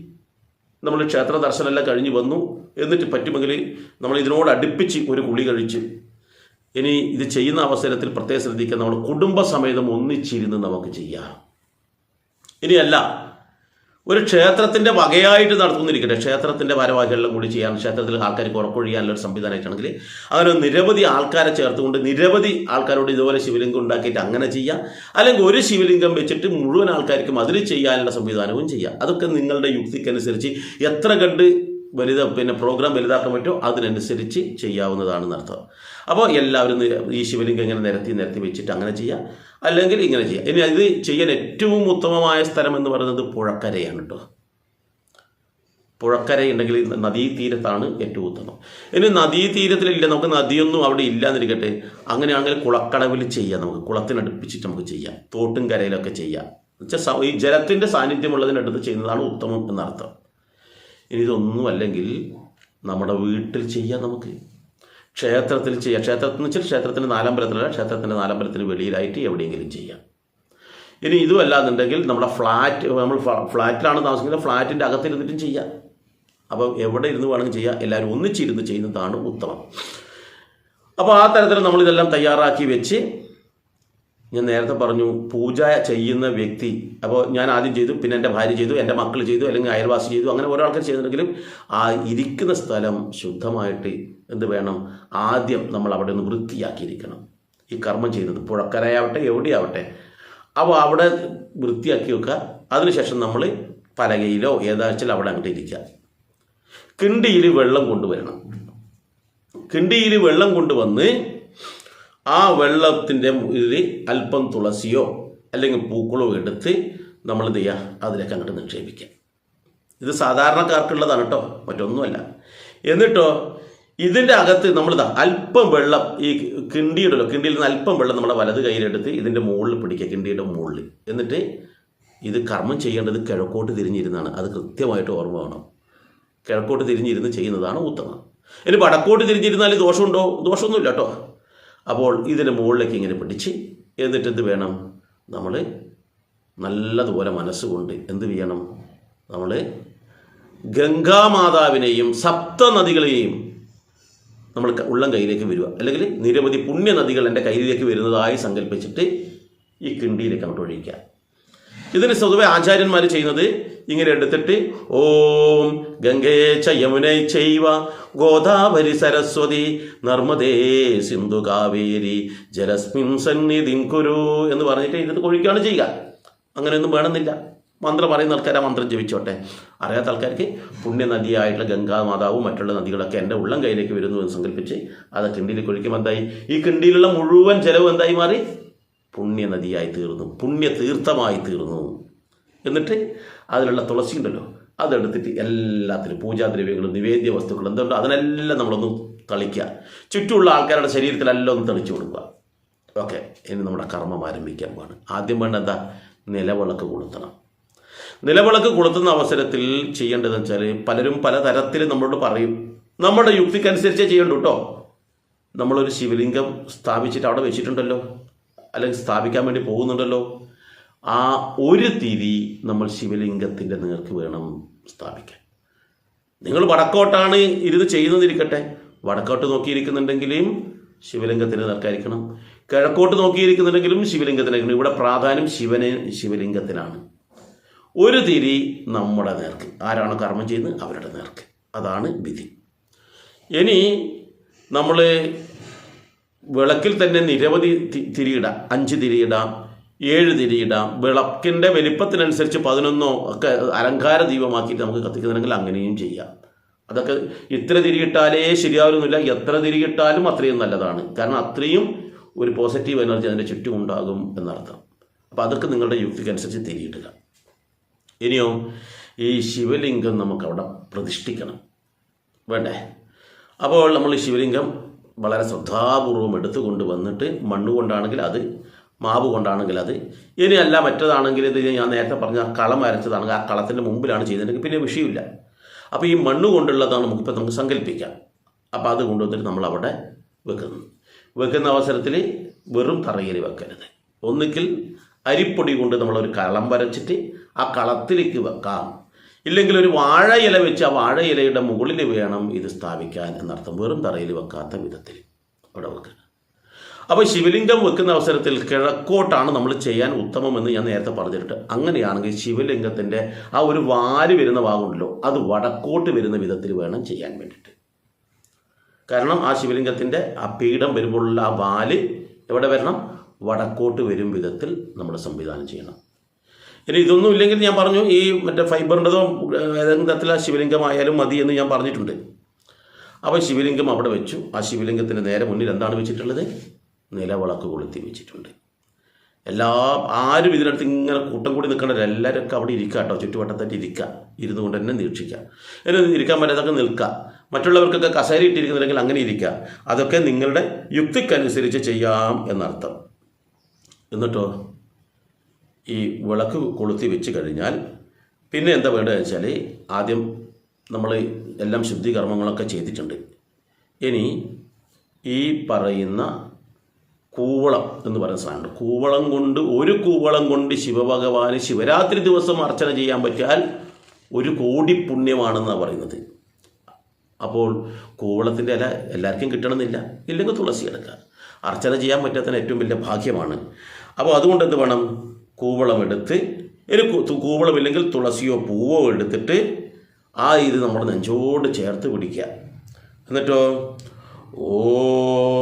നമ്മൾ ക്ഷേത്ര ദർശനമെല്ലാം കഴിഞ്ഞ് വന്നു. എന്നിട്ട് പറ്റുമെങ്കിൽ നമ്മൾ ഇതിനോട് അടുപ്പിച്ച് ഒരു കുളി കഴിച്ച്. ഇനി ഇത് ചെയ്യുന്ന അവസരത്തിൽ പ്രത്യേകം ശ്രദ്ധിക്കുക. നമ്മൾ കുടുംബസമേതം ഒന്നിച്ചിരുന്ന് നമുക്ക് ചെയ്യാം. ഇനിയല്ല ഒരു ക്ഷേത്രത്തിന്റെ വകയായിട്ട് നടത്തുന്നിരിക്കട്ടെ ക്ഷേത്രത്തിന്റെ ഭാരവാഹികളിലും കൂടി ചെയ്യാൻ ക്ഷേത്രത്തിൽ ആൾക്കാർക്ക് ഉറക്കൊഴിയാനുള്ള ഒരു സംവിധാനമായിട്ടാണെങ്കിൽ അങ്ങനെ നിരവധി ആൾക്കാരെ ചേർത്തുകൊണ്ട് നിരവധി ആൾക്കാരോട് ഇതുപോലെ ശിവലിംഗം ഉണ്ടാക്കിയിട്ട് അങ്ങനെ ചെയ്യാം. അല്ലെങ്കിൽ ഒരു ശിവലിംഗം വെച്ചിട്ട് മുഴുവൻ ആൾക്കാർക്കും അതിൽ ചെയ്യാനുള്ള സംവിധാനവും ചെയ്യാം. അതൊക്കെ നിങ്ങളുടെ യുക്തിക്കനുസരിച്ച് എത്ര കണ്ട് വലുത പിന്നെ പ്രോഗ്രാം വലുതാക്കാൻ പറ്റുമോ അതിനനുസരിച്ച് ചെയ്യാവുന്നതാണെന്ന് അർത്ഥം അപ്പോൾ എല്ലാവരും ഈ ശിവലിംഗം ഇങ്ങനെ നിരത്തി നിരത്തി വെച്ചിട്ട് അങ്ങനെ ചെയ്യാം. അല്ലെങ്കിൽ ഇങ്ങനെ ചെയ്യാം. ഇനി ഇത് ചെയ്യാൻ ഏറ്റവും ഉത്തമമായ സ്ഥലം എന്ന് പറയുന്നത് പുഴക്കരയാണ് കേട്ടോ പുഴക്കര ഉണ്ടെങ്കിൽ നദീതീരത്താണ് ഏറ്റവും ഉത്തമം. ഇനി നദീതീരത്തിലില്ല നമുക്ക് നദിയൊന്നും അവിടെ ഇല്ല എന്നിരിക്കട്ടെ അങ്ങനെയാണെങ്കിൽ കുളക്കടവിൽ ചെയ്യാം നമുക്ക്. കുളത്തിനടുപ്പിച്ചിട്ട് നമുക്ക് ചെയ്യാം. തോട്ടും കരയിലൊക്കെ ചെയ്യാം. എന്നുവെച്ചാൽ ഈ ജലത്തിന്റെ സാന്നിധ്യമുള്ളതിനടുത്ത് ചെയ്യുന്നതാണ് ഉത്തമം എന്നർത്ഥം. ഇനി ഇതൊന്നും അല്ലെങ്കിൽ നമ്മുടെ വീട്ടിൽ ചെയ്യാം നമുക്ക്. ക്ഷേത്രത്തിൽ ചെയ്യാം. ക്ഷേത്രത്തിൽ വെച്ചാൽ ക്ഷേത്രത്തിന്റെ നാലമ്പലത്തിലല്ല ക്ഷേത്രത്തിന്റെ നാലമ്പലത്തിന് വെളിയിലായിട്ട് എവിടെയെങ്കിലും ചെയ്യാം. ഇനി ഇതുമല്ലാന്നുണ്ടെങ്കിൽ നമ്മുടെ ഫ്ലാറ്റ് നമ്മൾ ഫ്ലാ- ഫ്ലാറ്റിലാണ് താമസിക്കുന്നത് ഫ്ലാറ്റിന്റെ അകത്തിരുന്നിട്ടും ചെയ്യാം. അപ്പം എവിടെ ഇരുന്ന് വേണമെങ്കിൽ ചെയ്യാം. എല്ലാവരും ഒന്നിച്ചിരുന്ന് ചെയ്യുന്നതാണ് ഉത്തമം. അപ്പോൾ ആ തരത്തിൽ നമ്മളിതെല്ലാം തയ്യാറാക്കി വെച്ച് ഞാൻ നേരത്തെ പറഞ്ഞു പൂജ ചെയ്യുന്ന വ്യക്തി അപ്പോൾ ഞാൻ ആദ്യം ചെയ്തു പിന്നെ എന്റെ ഭാര്യ ചെയ്തു എന്റെ മക്കൾ ചെയ്തു അല്ലെങ്കിൽ അയൽവാസി ചെയ്തു അങ്ങനെ ഓരോ ആൾക്കാർ ചെയ്യുന്നുണ്ടെങ്കിലും ആ ഇരിക്കുന്ന സ്ഥലം ശുദ്ധമായിട്ട് എന്ത് വേണം? ആദ്യം നമ്മൾ അവിടെ ഒന്ന് വൃത്തിയാക്കിയിരിക്കണം. ഈ കർമ്മം ചെയ്യുന്നത് പുഴക്കരയാവട്ടെ എവിടെയാവട്ടെ അപ്പോൾ അവിടെ വൃത്തിയാക്കി വെക്കുക. അതിനുശേഷം നമ്മൾ പലകയിലോ ഏതാച്ചാൽ അവിടെ അങ്ങോട്ട് ഇരിക്കുക. കിണ്ടിയിൽ വെള്ളം കൊണ്ടുവരണം. കിണ്ടിയിൽ വെള്ളം കൊണ്ടുവന്ന് ആ വെള്ളത്തിന്റെ ഇതിൽ അല്പം തുളസിയോ അല്ലെങ്കിൽ പൂക്കളോ എടുത്ത് നമ്മൾ എന്ത് ചെയ്യുക അതിലേക്ക് അങ്ങോട്ട് നിക്ഷേപിക്കുക. ഇത് സാധാരണക്കാർക്കുള്ളതാണ് കേട്ടോ മറ്റൊന്നുമല്ല. എന്നിട്ടോ ഇതിന്റെ അകത്ത് നമ്മളിതാ അല്പം വെള്ളം ഈ കിണ്ടിയിടലോ കിണ്ടിയിൽ നിന്ന് അല്പം വെള്ളം നമ്മുടെ വലത് കയ്യിലെടുത്ത് ഇതിന്റെ മുകളിൽ പിടിക്കുക കിണ്ടിയുടെ മുകളിൽ. എന്നിട്ട് ഇത് കർമ്മം ചെയ്യേണ്ടത് കിഴക്കോട്ട് തിരിഞ്ഞിരുന്നാണ്. അത് കൃത്യമായിട്ട് ഓർമ്മ വേണം. കിഴക്കോട്ട് തിരിഞ്ഞിരുന്ന് ചെയ്യുന്നതാണ് ഉത്തമം. ഇനി വടക്കോട്ട് തിരിഞ്ഞിരുന്നാൽ ദോഷമുണ്ടോ? ദോഷമൊന്നുമില്ല കേട്ടോ. അപ്പോൾ ഇതിന് മുകളിലേക്ക് ഇങ്ങനെ പിടിച്ച് എന്നിട്ട് എന്ത് വേണം? നമ്മൾ നല്ലതുപോലെ മനസ്സുകൊണ്ട് എന്ത് ചെയ്യണം? നമ്മൾ ഗംഗാമാതാവിനെയും സപ്തനദികളെയും നമ്മൾ ഉള്ളം കയ്യിലേക്ക് വരിക. അല്ലെങ്കിൽ നിരവധി പുണ്യനദികൾ എന്റെ കയ്യിലേക്ക് വരുന്നതായി സങ്കല്പിച്ചിട്ട് ഈ കിണ്ടിയിലേക്ക് അങ്ങോട്ട് ഒഴിക്കുക. ഇതിന് സ്വതവേ ആചാര്യന്മാർ ചെയ്യുന്നത് ഇങ്ങനെ എടുത്തിട്ട് ഓം ഗംഗേ ചയമുനൈ ചെയ്വ. ഗോദാവരി സരസ്വതി. നർമ്മദേ സിന്ധു കാവേരി. ജലസ്മിൻ സന്നിധിം കുരു എന്ന് പറഞ്ഞിട്ട് ഇതിന് കൊഴിക്കുകയാണ് ചെയ്യുക. അങ്ങനെയൊന്നും വേണമെന്നില്ല. മന്ത്രം പറയുന്ന ആൾക്കാർ ആ മന്ത്രം ജപിച്ചോട്ടെ. അറിയാത്ത ആൾക്കാർക്ക് പുണ്യനദിയായിട്ടുള്ള ഗംഗാ മാതാവും മറ്റുള്ള നദികളൊക്കെ എന്റെ ഉള്ളം കയ്യിലേക്ക് വരുന്നു എന്ന് സങ്കല്പിച്ച് അത് കിണ്ടിയിൽ കൊഴിക്കുമ്പോൾ എന്തായി? ഈ കിണ്ടിയിലുള്ള മുഴുവൻ ജലവും എന്തായി മാറി? പുണ്യനദിയായി തീർന്നു പുണ്യതീർത്ഥമായി തീർന്നു എന്നിട്ട് അതിലുള്ള തുളസി ഉണ്ടല്ലോ അതെടുത്തിട്ട് എല്ലാത്തിനും പൂജാദ്രവ്യങ്ങളും നിവേദ്യ വസ്തുക്കളും എന്തുണ്ടോ അതിനെല്ലാം നമ്മളൊന്ന് തളിക്കുക. ചുറ്റുമുള്ള ആൾക്കാരുടെ ശരീരത്തിലെല്ലാം ഒന്ന് തെളിച്ചു കൊടുക്കുക. ഓക്കെ ഇനി നമ്മുടെ കർമ്മം ആരംഭിക്കാൻ പോവാണ്. ആദ്യം വേണ്ട എന്താ? നിലവിളക്ക് കൊളുത്തണം. നിലവിളക്ക് കൊളുത്തുന്ന അവസരത്തിൽ ചെയ്യേണ്ടതെന്ന് വെച്ചാൽ പലരും പല തരത്തിൽ നമ്മളോട് പറയും. നമ്മുടെ യുക്തിക്കനുസരിച്ചേ ചെയ്യണ്ടു കേട്ടോ നമ്മളൊരു ശിവലിംഗം സ്ഥാപിച്ചിട്ട് അവിടെ വെച്ചിട്ടുണ്ടല്ലോ. അല്ലെങ്കിൽ സ്ഥാപിക്കാൻ വേണ്ടി പോകുന്നുണ്ടല്ലോ. ആ ഒരു തിരി നമ്മൾ ശിവലിംഗത്തിന്റെ നേർക്ക് വേണം സ്ഥാപിക്കാൻ. നിങ്ങൾ വടക്കോട്ടാണ് ഇരുന്ന് ചെയ്യുന്നതിരിക്കട്ടെ. വടക്കോട്ട് നോക്കിയിരിക്കുന്നുണ്ടെങ്കിലും ശിവലിംഗത്തിന് നേർക്കായിരിക്കണം. കിഴക്കോട്ട് നോക്കിയിരിക്കുന്നുണ്ടെങ്കിലും ശിവലിംഗത്തിനായിരിക്കണം ഇവിടെ പ്രാധാന്യം ശിവന് ശിവലിംഗത്തിനാണ് ഒരു തിരി നമ്മുടെ നേർക്ക്. ആരാണ് കർമ്മം ചെയ്യുന്നത് അവരുടെ നേർക്ക്. അതാണ് വിധി. ഇനി നമ്മൾ വിളക്കിൽ തന്നെ നിരവധി തിരിയിടാം. അഞ്ച് തിരിയിടാം ഏഴ് തിരിയിടാം. വിളക്കിന്റെ വലിപ്പത്തിനനുസരിച്ച് പതിനൊന്നോ ഒക്കെ അലങ്കാര ദീപമാക്കിയിട്ട് നമുക്ക് കത്തിക്കുന്നുണ്ടെങ്കിൽ അങ്ങനെയും ചെയ്യാം. അതൊക്കെ ഇത്ര തിരിയിട്ടാലേ ശരിയാവുന്നില്ല. എത്ര തിരിയിട്ടാലും അത്രയും നല്ലതാണ്. കാരണം അത്രയും ഒരു പോസിറ്റീവ് എനർജി അതിന്റെ ചുറ്റും ഉണ്ടാകും എന്നർത്ഥം. അപ്പോൾ അതൊക്കെ നിങ്ങളുടെ യുക്തിക്കനുസരിച്ച് തിരിയിടുക. ഇനിയോ ഈ ശിവലിംഗം നമുക്ക് അവിടെ പ്രതിഷ്ഠിക്കണം. വേണ്ടേ? അപ്പോൾ നമ്മൾ ശിവലിംഗം വളരെ ശ്രദ്ധാപൂർവം എടുത്തു കൊണ്ടുവന്നിട്ട് മണ്ണ് കൊണ്ടാണെങ്കിൽ അത് മാവ് കൊണ്ടാണെങ്കിൽ അത് ഇനിയല്ല മറ്റതാണെങ്കിൽ ഇത് ഞാൻ നേരത്തെ പറഞ്ഞ ആ കളം അരച്ചതാണെങ്കിൽ ആ കളത്തിന്റെ മുമ്പിലാണ് ചെയ്തിട്ടുണ്ടെങ്കിൽ പിന്നെ വിഷയമില്ല. അപ്പോൾ ഈ മണ്ണ് കൊണ്ടുള്ളതാണ് നമുക്കിപ്പോൾ നമുക്ക് സങ്കല്പിക്കാം. അപ്പോൾ അത് കൊണ്ടുവന്നിട്ട് നമ്മൾ അവിടെ വെക്കുന്നു. വെക്കുന്ന അവസരത്തിൽ വെറും തറയിൽ വെക്കരുത്. ഒന്നുകിൽ അരിപ്പൊടി കൊണ്ട് നമ്മളൊരു കളം വരച്ചിട്ട് ആ കളത്തിലേക്ക് വെക്കാം. ഇല്ലെങ്കിൽ ഒരു വാഴയില വെച്ച് ആ വാഴ ഇലയുടെ മുകളിൽ വേണം ഇത് സ്ഥാപിക്കാൻ എന്നർത്ഥം. വെറും തറയിൽ വെക്കാത്ത വിധത്തിൽ. അവിടെ വെക്കുക അപ്പോൾ ശിവലിംഗം വെക്കുന്ന അവസരത്തിൽ കിഴക്കോട്ടാണ് നമ്മൾ ചെയ്യാൻ ഉത്തമമെന്ന് ഞാൻ നേരത്തെ പറഞ്ഞിട്ട് അങ്ങനെയാണെങ്കിൽ ശിവലിംഗത്തിന്റെ ആ ഒരു വാൽ വരുന്ന ഭാഗമുണ്ടല്ലോ അത് വടക്കോട്ട് വരുന്ന വിധത്തിൽ വേണം ചെയ്യാൻ വേണ്ടിയിട്ട്. കാരണം ആ ശിവലിംഗത്തിന്റെ ആ പീഠം വരുമ്പോഴുള്ള ആ വാൽ എവിടെ വരണം? വടക്കോട്ട് വരും വിധത്തിൽ നമ്മൾ സംവിധാനം ചെയ്യണം. ഇനി ഇതൊന്നും ഇല്ലെങ്കിൽ ഞാൻ പറഞ്ഞു ഈ മറ്റേ ഫൈബറിന്റെതോ ഏതെങ്കിലും തരത്തിലുള്ള ശിവലിംഗമായാലും മതി എന്ന് ഞാൻ പറഞ്ഞിട്ടുണ്ട്. അപ്പോൾ ശിവലിംഗം അവിടെ വെച്ചു. ആ ശിവലിംഗത്തിന് നേരെ മുന്നിൽ എന്താണ് വെച്ചിട്ടുള്ളത്? നിലവിളക്ക് കൊളുത്തി വെച്ചിട്ടുണ്ട്. എല്ലാ ആരും ഇതിനടുത്ത് ഇങ്ങനെ കൂട്ടം കൂടി നിൽക്കേണ്ടവർ എല്ലാവരും അവിടെ ഇരിക്കുക കേട്ടോ. ചുറ്റുവട്ടത്തായിട്ട് ഇരിക്കുക. ഇരുന്നു കൊണ്ട് തന്നെ നിരീക്ഷിക്കുക. ഇനി ഇരിക്കാൻ പറ്റാത്തൊക്കെ നിൽക്കുക. മറ്റുള്ളവർക്കൊക്കെ കസേര ഇട്ടിരിക്കുന്നില്ലെങ്കിൽ അങ്ങനെ ഇരിക്കുക. അതൊക്കെ നിങ്ങളുടെ യുക്തിക്കനുസരിച്ച് ചെയ്യാം എന്നർത്ഥം. എന്നിട്ടോ? ഈ വിളക്ക് കൊളുത്തി വെച്ച് കഴിഞ്ഞാൽ പിന്നെ എന്താ വേണ്ടതെന്ന് വെച്ചാൽ ആദ്യം നമ്മൾ എല്ലാം ശുദ്ധികർമ്മങ്ങളൊക്കെ ചെയ്തിട്ടുണ്ട്. ഇനി ഈ പറയുന്ന കൂവളം എന്ന് പറയുന്ന സാധനമുണ്ട്. കൂവളം കൊണ്ട് ഒരു കൂവളം കൊണ്ട് ശിവഭഗവാന് ശിവരാത്രി ദിവസം അർച്ചന ചെയ്യാൻ പറ്റിയാൽ ഒരു കോടി പുണ്യമാണെന്നാണ് പറയുന്നത്. അപ്പോൾ കൂവളത്തിന്റെ ഇല എല്ലാവർക്കും കിട്ടണമെന്നില്ല. ഇല്ലെങ്കിൽ തുളസി എടുക്കുക അർച്ചന ചെയ്യാൻ പറ്റാത്തതിന് ഏറ്റവും വലിയ ഭാഗ്യമാണ്. അപ്പോൾ അതുകൊണ്ട് എന്ത് വേണം? കൂവളം എടുത്ത് ഒരു കൂവളമില്ലെങ്കിൽ തുളസിയോ പൂവോ എടുത്തിട്ട് ആ ഇത് നമ്മുടെ നെഞ്ചോട് ചേർത്ത് പിടിക്കുക. എന്നിട്ടോ? ഓം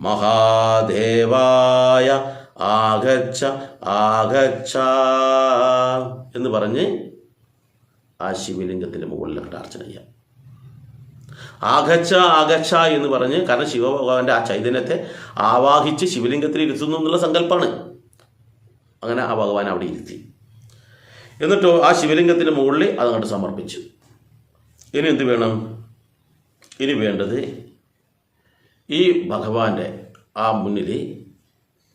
മഹാദേവായ ആഗച്ഛ ആഗച്ഛ എന്ന് പറഞ്ഞ് ആ ശിവലിംഗത്തിന്റെ മുകളിലിട്ട് അർച്ചന ചെയ്യാം. ആഗച്ഛ ആകച്ച എന്ന് പറഞ്ഞ് കാരണം ശിവഭഗവാന്റെ ആ ചൈതന്യത്തെ ആവാഹിച്ച് ശിവലിംഗത്തിൽ ഇരുത്തുന്നു എന്നുള്ള സങ്കല്പമാണ് അങ്ങനെ ആ ഭഗവാൻ അവിടെ ഇരുത്തി. എന്നിട്ടോ ആ ശിവലിംഗത്തിന് മുകളിൽ അതങ്ങോട്ട് സമർപ്പിച്ചു. ഇനി എന്ത് വേണം? ഇനി വേണ്ടത് ഈ ഭഗവാന്റെ ആ മുന്നിൽ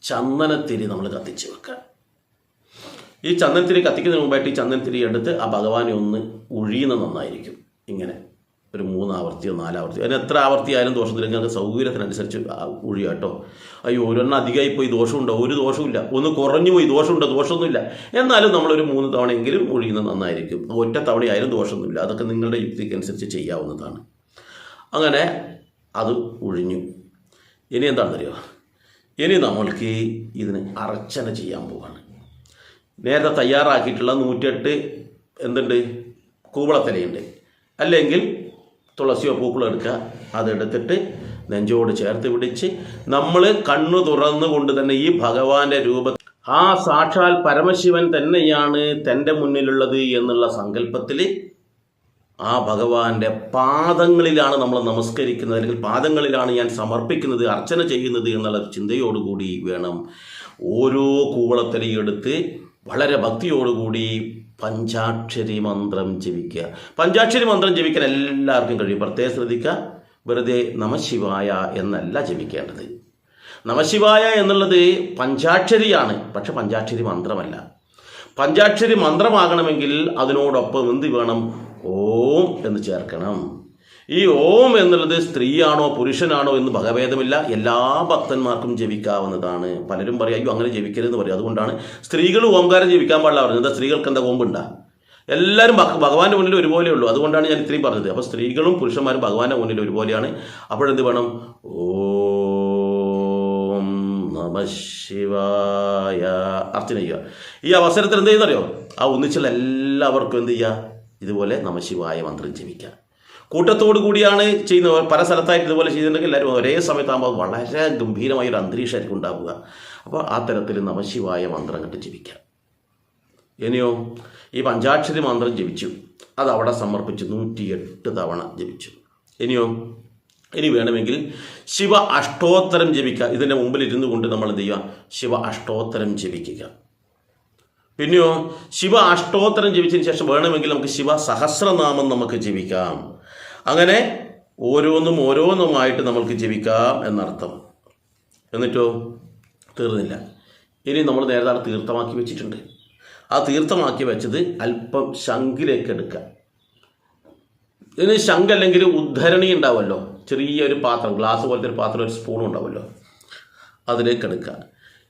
ചന്ദനത്തിരി നമ്മൾ കത്തിച്ച് വെക്കുക. ഈ ചന്ദനത്തിരി കത്തിക്കുന്നതിന് മുമ്പായിട്ട് ഈ ചന്ദനത്തിരി എടുത്ത് ആ ഭഗവാനെ ഒന്ന് ഒഴിയുന്ന നന്നായിരിക്കും. ഇങ്ങനെ. ഒരു മൂന്നാവർത്തിയോ നാലാവർത്തിയോ അതിന് എത്ര ആവർത്തിയായാലും തരും നിങ്ങൾക്ക് സൗകര്യത്തിനനുസരിച്ച് ഒഴിയുക കേട്ടോ. അയ്യോ ഒരെണ്ണം അധികമായി പോയി ദോഷമുണ്ടോ? ഒരു ദോഷമില്ല ഒന്ന് കുറഞ്ഞു പോയി ദോഷമുണ്ടോ? ദോഷമൊന്നുമില്ല. എന്നാലും നമ്മളൊരു മൂന്ന് തവണയെങ്കിലും ഒഴിയുന്നത് നന്നായിരിക്കും. ഒറ്റ തവണയായാലും ദോഷമൊന്നുമില്ല. അതൊക്കെ നിങ്ങളുടെ യുക്തിക്കനുസരിച്ച് ചെയ്യാവുന്നതാണ്. അങ്ങനെ അത് ഒഴിഞ്ഞു. ഇനി എന്താണെന്നറിയോ? ഇനി നമ്മൾക്ക് ഇതിന് അർച്ചന ചെയ്യാൻ പോവാണ്. നേരത്തെ തയ്യാറാക്കിയിട്ടുള്ള നൂറ്റെട്ട് എന്തുണ്ട്? കൂവളത്തലയുണ്ട്. അല്ലെങ്കിൽ തുളസിയോ പൂക്കളോ എടുക്കുക. അതെടുത്തിട്ട് നെഞ്ചോട് ചേർത്ത് പിടിച്ച് നമ്മൾ കണ്ണു തുറന്നുകൊണ്ട് തന്നെ ഈ ഭഗവാന്റെ രൂപ ആ സാക്ഷാൽ പരമശിവൻ തന്നെയാണ് തന്റെ മുന്നിലുള്ളത് എന്നുള്ള സങ്കല്പത്തിൽ ആ ഭഗവാന്റെ പാദങ്ങളിലാണ് നമ്മൾ നമസ്കരിക്കുന്നത് അല്ലെങ്കിൽ പാദങ്ങളിലാണ് ഞാൻ സമർപ്പിക്കുന്നത് അർച്ചന ചെയ്യുന്നത് എന്നുള്ള ചിന്തയോടുകൂടി വേണം ഓരോ കൂവളത്തലയെടുത്ത് വളരെ ഭക്തിയോടുകൂടി പഞ്ചാക്ഷരി മന്ത്രം ജപിക്കുക. പഞ്ചാക്ഷരി മന്ത്രം ജപിക്കാൻ എല്ലാവർക്കും കഴിയും. പ്രത്യേകം ശ്രദ്ധിക്കുക വെറുതെ നമശിവായ എന്നല്ല ജപിക്കേണ്ടത്. നമശിവായ എന്നുള്ളത് പഞ്ചാക്ഷരിയാണ് പക്ഷെ പഞ്ചാക്ഷരി മന്ത്രമല്ല പഞ്ചാക്ഷരി മന്ത്രമാകണമെങ്കിൽ അതിനോടൊപ്പം എന്ത് വേണം? ഓം എന്ന് ചേർക്കണം. ഈ ഓം എന്നുള്ളത് സ്ത്രീയാണോ പുരുഷനാണോ എന്ന് ഭഗഭേദമില്ല. എല്ലാ ഭക്തന്മാർക്കും ജപിക്കാവുന്നതാണ്. പലരും പറയും അയ്യോ അങ്ങനെ ജപിക്കരുതെന്ന് പറയും. അതുകൊണ്ടാണ് സ്ത്രീകൾ ഓംകാരം ജപിക്കാൻ പാടില്ല പറഞ്ഞത്. എന്താ സ്ത്രീകൾക്ക് എന്താ ഓമ്പുണ്ടാ? എല്ലാവരും ഭഗ- ഭഗവാന്റെ മുന്നിൽ ഒരുപോലെ ഉള്ളൂ. അതുകൊണ്ടാണ് ഞാൻ ഇത്രയും പറഞ്ഞത്. അപ്പോൾ സ്ത്രീകളും പുരുഷന്മാരും ഭഗവാന്റെ മുന്നിൽ ഒരുപോലെയാണ്. അപ്പോഴെന്ത് വേണം? ഓം നമ ശിവായ. അർച്ചന ചെയ്യുക. ഈ അവസരത്തിൽ എന്ത് ചെയ്യുന്നറിയോ? ആ ഒന്നിച്ചുള്ള എല്ലാവർക്കും എന്ത് ചെയ്യുക? ഇതുപോലെ നമശിവായ മന്ത്രം ജപിക്കുക. കൂട്ടത്തോടു കൂടിയാണ് ചെയ്യുന്നത് പല സ്ഥലത്തായിട്ട് ഇതുപോലെ ചെയ്തിട്ടുണ്ടെങ്കിൽ എല്ലാവരും ഒരേ സമയത്താകുമ്പോൾ വളരെ ഗംഭീരമായ ഒരു അന്തരീക്ഷമായിരിക്കും ഉണ്ടാവുക. അപ്പോൾ ആ തരത്തിൽ നമശിവായ മന്ത്രം കണ്ട് ജപിക്കാം. ഇനിയോ ഈ പഞ്ചാക്ഷരി മന്ത്രം ജപിച്ചു. അത് അവിടെ സമർപ്പിച്ച് നൂറ്റിയെട്ട് തവണ ജപിച്ചു. ഇനിയോ? ഇനി വേണമെങ്കിൽ ശിവ അഷ്ടോത്തരം ജപിക്കുക. ഇതിന്റെ മുമ്പിൽ ഇരുന്നു കൊണ്ട് നമ്മൾ എന്ത് ചെയ്യുക? ശിവ അഷ്ടോത്തരം ജപിക്കുക. പിന്നെയോ? ശിവ അഷ്ടോത്തരം ജപിച്ചതിന് ശേഷം വേണമെങ്കിൽ നമുക്ക് ശിവ സഹസ്രനാമം നമുക്ക് ജപിക്കാം. അങ്ങനെ ഓരോന്നും ഓരോന്നുമായിട്ട് നമ്മൾക്ക് ജീവിക്കാം എന്നർത്ഥം. എന്നിട്ടോ? തീർന്നില്ല. ഇനി നമ്മൾ നേരത്തെ തീർത്ഥമാക്കി വെച്ചിട്ടുണ്ട്. ആ തീർത്ഥമാക്കി വെച്ചത് അല്പം ശംഖിലേക്ക് എടുക്കുക. ഇനി അല്ലെങ്കിൽ ഉദ്ധരണി ഉണ്ടാവുമല്ലോ ചെറിയൊരു പാത്രം ഗ്ലാസ് പോലത്തെ ഒരു പാത്രം ഒരു സ്പൂണും ഉണ്ടാവുമല്ലോ അതിലേക്ക് എടുക്കുക.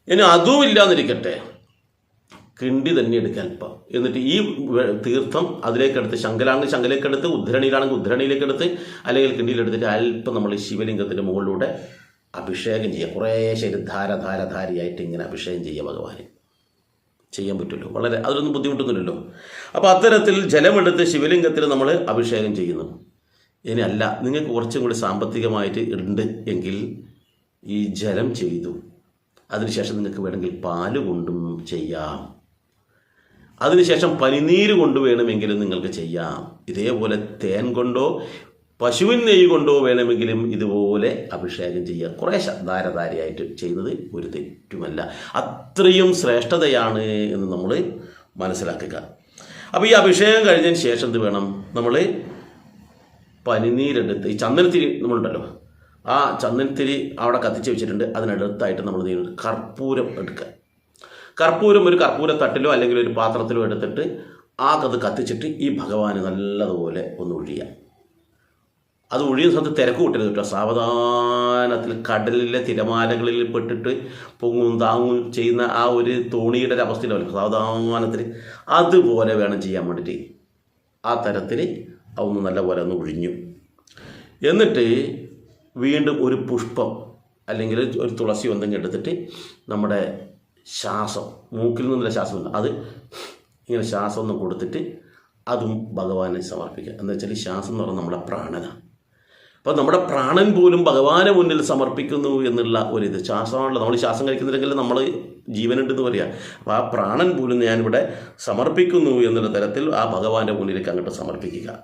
ഇനി അതും ഇല്ലാന്നിരിക്കട്ടെ കിണ്ടി തന്നെ എടുക്കാൻ അല്പം എന്നിട്ട് ഈ തീർത്ഥം അതിലേക്കെടുത്ത് ശങ്കലാണെങ്കിൽ ശങ്കലേക്കെടുത്ത് ഉദ്ധരണിയിലാണെങ്കിൽ ഉദ്ധരണിയിലേക്ക് എടുത്ത് അല്ലെങ്കിൽ കിണ്ടിയിലെടുത്തിട്ട് അല്പം നമ്മൾ ശിവലിംഗത്തിന്റെ മുകളിലൂടെ അഭിഷേകം ചെയ്യുക. കുറേ ശരി ധാര ധാര ധാരയായിട്ട് ഇങ്ങനെ അഭിഷേകം ചെയ്യുക ഭഗവാന്. ചെയ്യാൻ പറ്റുമല്ലോ. വളരെ അതിലൊന്നും ബുദ്ധിമുട്ടൊന്നുമില്ലല്ലോ. അപ്പോൾ അത്തരത്തിൽ ജലമെടുത്ത് ശിവലിംഗത്തിൽ നമ്മൾ അഭിഷേകം ചെയ്യുന്നു. ഇനി അല്ല നിങ്ങൾക്ക് കുറച്ചും കൂടി സാമ്പത്തികമായിട്ട് ഉണ്ട് എങ്കിൽ ഈ ജലം ചെയ്തു. അതിനുശേഷം നിങ്ങൾക്ക് വേണമെങ്കിൽ പാൽ കൊണ്ടും ചെയ്യാം. അതിനുശേഷം പനിനീര് കൊണ്ട് വേണമെങ്കിലും നിങ്ങൾക്ക് ചെയ്യാം. ഇതേപോലെ തേൻ കൊണ്ടോ പശുവിൻ നെയ്യ് കൊണ്ടോ വേണമെങ്കിലും ഇതുപോലെ അഭിഷേകം ചെയ്യുക. കുറേ ധാരധാരയായിട്ട് ചെയ്യുന്നത് ഒരു തെറ്റുമല്ല. അത്രയും ശ്രേഷ്ഠതയാണ് എന്ന് നമ്മൾ മനസ്സിലാക്കുക. അപ്പോൾ ഈ അഭിഷേകം കഴിഞ്ഞതിന് ശേഷം എന്ത് വേണം? നമ്മൾ പനിനീരെടുത്ത് ഈ ചന്ദനത്തിരി നമ്മളുണ്ടല്ലോ ആ ചന്ദനത്തിരി അവിടെ കത്തിച്ച് വെച്ചിട്ടുണ്ട്. അതിനടുത്തായിട്ട് നമ്മൾ കർപ്പൂരം എടുക്കുക. കർപ്പൂരം ഒരു കർപ്പൂരത്തട്ടിലോ അല്ലെങ്കിൽ ഒരു പാത്രത്തിലോ എടുത്തിട്ട് ആ കഥ കത്തിച്ചിട്ട് ഈ ഭഗവാന് നല്ലതുപോലെ ഒന്ന് ഒഴിയാം. അത് ഒഴിയുന്ന സമയത്ത് തിരക്ക് കൂട്ടരുത് കേട്ടോ. സാവധാനത്തിൽ കടലിലെ തിരമാലകളിൽ പെട്ടിട്ട് പൊങ്ങും താങ്ങും ചെയ്യുന്ന ആ ഒരു തോണിയുടെ ഒരു അവസ്ഥയിലല്ലോ സാവധാനത്തിൽ അതുപോലെ വേണം ചെയ്യാൻ വേണ്ടിയിട്ട്. ആ തരത്തിൽ അതൊന്ന് നല്ലപോലെ ഒന്ന് ഒഴിഞ്ഞു. എന്നിട്ട് വീണ്ടും ഒരു പുഷ്പം അല്ലെങ്കിൽ ഒരു തുളസി എന്തെങ്കിലും എടുത്തിട്ട് നമ്മുടെ ശ്വാസം മൂക്കിൽ നിന്നുള്ള ശ്വാസം ഉണ്ട് അത് ഇങ്ങനെ ശ്വാസം ഒന്ന് കൊടുത്തിട്ട് അതും ഭഗവാനെ സമർപ്പിക്കുക. എന്ന് വെച്ചാൽ ശ്വാസം എന്ന് പറഞ്ഞാൽ നമ്മുടെ പ്രാണനാണ് അപ്പോൾ നമ്മുടെ പ്രാണൻ പോലും ഭഗവാനെ മുന്നിൽ സമർപ്പിക്കുന്നു എന്നുള്ള ഒരു ശ്വാസമാണല്ലോ. നമ്മൾ ശ്വാസം കഴിക്കുന്നില്ലെങ്കിൽ നമ്മൾ ജീവനുണ്ടെന്ന് പറയാം. അപ്പോൾ ആ പ്രാണൻ പോലും ഞാനിവിടെ സമർപ്പിക്കുന്നു എന്നുള്ള തരത്തിൽ ആ ഭഗവാന്റെ മുന്നിലേക്ക് അങ്ങോട്ട് സമർപ്പിക്കുക.